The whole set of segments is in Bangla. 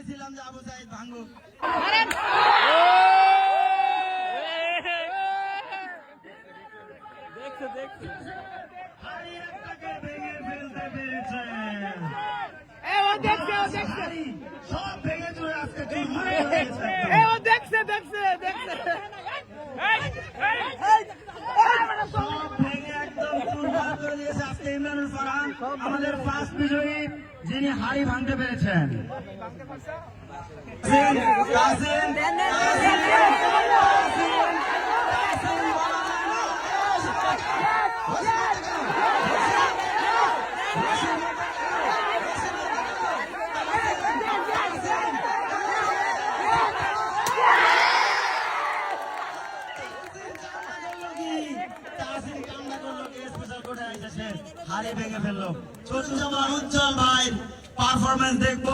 চাইছিলাম যে আবু সাইদ ভাঙুক। হাড়ি একটাকে ভেঙে ফেলতে পেরেছে। এ ও দেখছে ও দেখছে। হাড়ি সব ভেঙে চলে ও দেখছে দেখছে দেখছে সব ভেঙে একদম করে আজকে ইমরানুল ফারহান আমাদের ফার্স্ট বিজয়ী যিনি হাড়ি ভাঙতে পেরেছেন। কাসিম, ভেঙে ফেলল। চতুর্জামান উজ্জ্বল ভাই পারফরমেন্স দেখব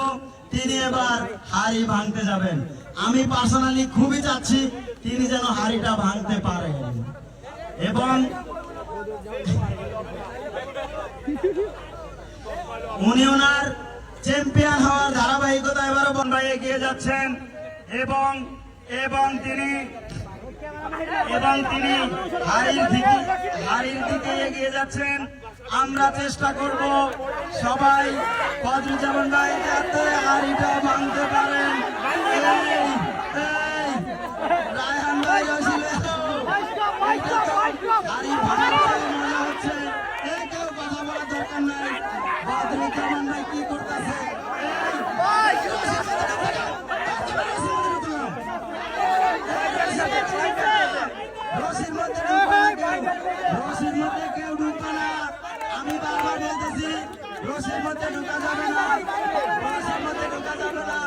তিনি এবার হাড়ি ভাঙতে যাবেন। আমি পার্সোনালি খুবই চাচ্ছি তিনি যেন হাড়িটা ভাঙতে পারেন। এবং উনি ওনার চ্যাম্পিয়ন হওয়ার ধারাবাহিকতা এবারও বন্ধায় এগিয়ে যাচ্ছেন এবং এবং তিনি এবং তিনি হারির দিকে হারির দিকে এগিয়ে যাচ্ছেন। আমরা চেষ্টা করব সবাই বদরুজ্জামান ভাই যাতে হাড়িটা ভাঙতে পারেন। রশির মধ্যে ঢুকা যাবে না রসের মধ্যে ঢোকা যাবে না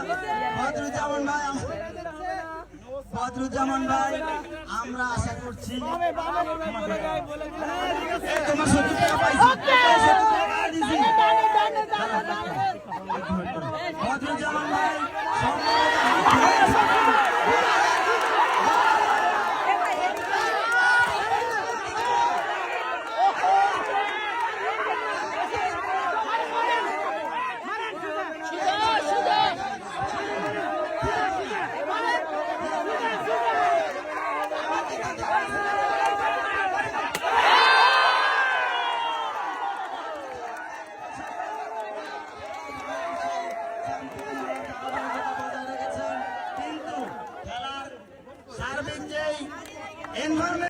বদরুজ্জামান ভাই বদরুজ্জামান ভাই আমরা আশা করছি তোমার সত্তর পাইছি In environment.